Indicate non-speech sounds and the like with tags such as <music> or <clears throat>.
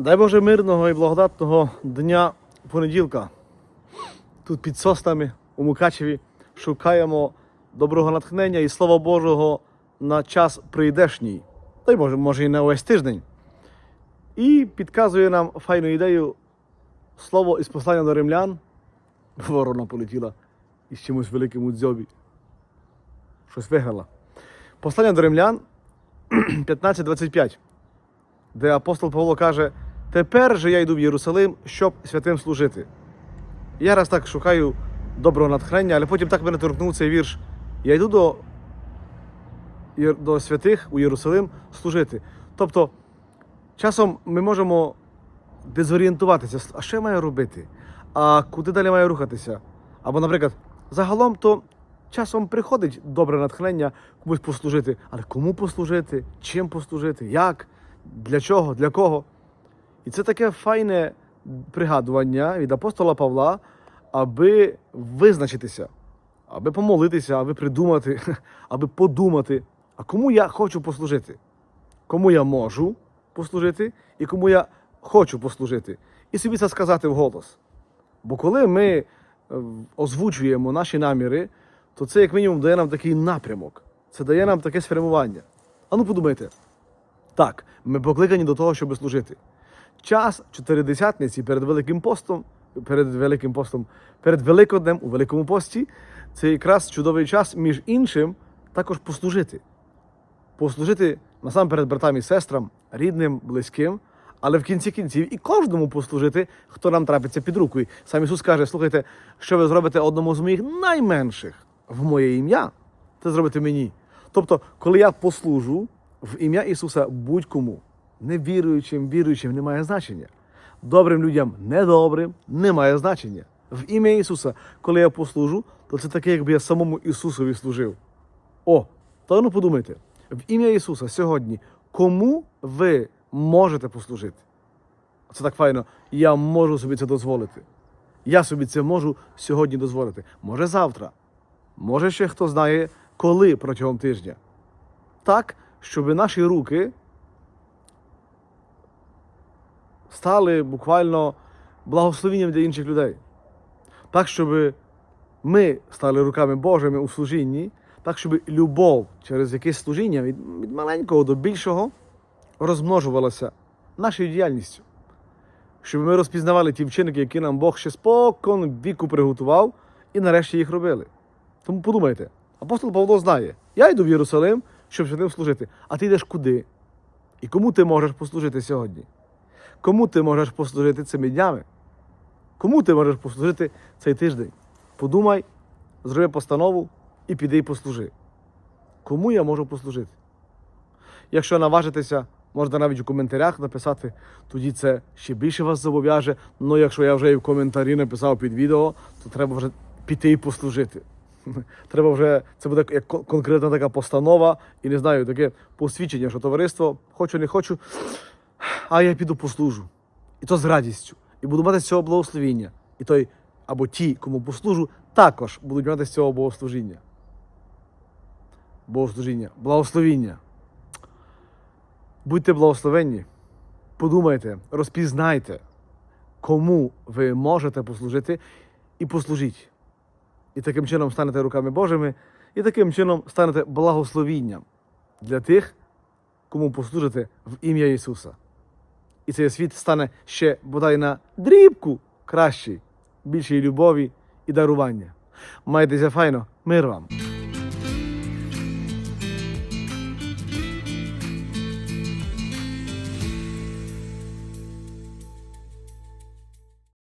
Дай Боже мирного і благодатного дня понеділка. Тут під соснами у Мукачеві шукаємо доброго натхнення і слова Божого на час прийдешній. Дай Боже, може і на увесь тиждень. І підказує нам файну ідею слово із послання до римлян. Ворона полетіла із чимось великим у дзьобі. Щось виграла. Послання до римлян <clears throat> 15.25 де апостол Павло каже: Тепер же я йду в Єрусалим, щоб святим служити. Я раз так шукаю доброго натхнення, але потім так мене торкнув цей вірш. Я йду до, до святих у Єрусалим служити. Тобто, часом ми можемо дезорієнтуватися, а що я маю робити? А куди далі маю рухатися? Або, наприклад, загалом то часом приходить добре натхнення комусь послужити, але кому послужити, чим послужити, як, для чого, для кого. І це таке файне пригадування від апостола Павла, аби визначитися, аби помолитися, аби придумати, <laughs> аби подумати, а кому я хочу послужити, кому я можу послужити і кому я хочу послужити. І собі це сказати вголос. Бо коли ми е, озвучуємо наші наміри, то це як мінімум дає нам такий напрямок, це дає нам таке спрямування. А ну подумайте. Так, ми покликані до того, щоб служити. Час чотиридесятниці перед Великим постом, перед Великим постом, перед Великоднем у Великому пості, це якраз чудовий час, між іншим, також послужити. Послужити насамперед братам і сестрам, рідним, близьким, але в кінці кінців і кожному послужити, хто нам трапиться під руку. І сам Ісус каже: слухайте, що ви зробите одному з моїх найменших в моє ім'я, це зробите мені. Тобто, коли я послужу в ім'я Ісуса будь-кому, невіруючим, віруючим, немає значення. Добрим людям, недобрим, немає значення. В ім'я Ісуса, коли я послужу, то це таке, якби я самому Ісусові служив. О, то ну подумайте, в ім'я Ісуса сьогодні кому ви можете послужити? Це так файно. Я можу собі це дозволити. Я собі це можу сьогодні дозволити. Може завтра. Може ще хто знає, коли протягом тижня. Так, щоб наші руки стали буквально благословенням для інших людей. Так, щоб ми стали руками Божими у служінні, так, щоб любов через якесь служіння від, від маленького до більшого розмножувалася нашою діяльністю. Щоб ми розпізнавали ті вчинки, які нам Бог ще спокон віку приготував, і нарешті їх робили. Тому подумайте, апостол Павло знає, я йду в Єрусалим, щоб святим служити. А ти йдеш куди? І кому ти можеш послужити сьогодні? Кому ти можеш послужити цими днями? Кому ти можеш послужити цей тиждень? Подумай, зроби постанову і піди і послужи. Кому я можу послужити? Якщо наважитеся, можна навіть у коментарях написати, тоді це ще більше вас зобов'яже. Ну, якщо я вже і в коментарі написав під відео, то треба вже піти і послужити. <laughs> Треба вже, це буде як конкретна така постанова і не знаю, таке посвідчення, що товариство, хочу, не хочу, а я піду послужу. І то з радістю. І буду мати з цього благословіння. І той, або ті, кому послужу, також будуть мати з цього богослужіння. Богослужіння, благословіння. Будьте благословенні, подумайте, розпізнайте, кому ви можете послужити, і послужіть. І таким чином станете руками Божими, і таким чином станете благословінням для тих, кому послужите в ім'я Ісуса. І цей світ стане ще бодай на дрібку кращий, більшій любові і дарування. Майтеся файно, мир вам!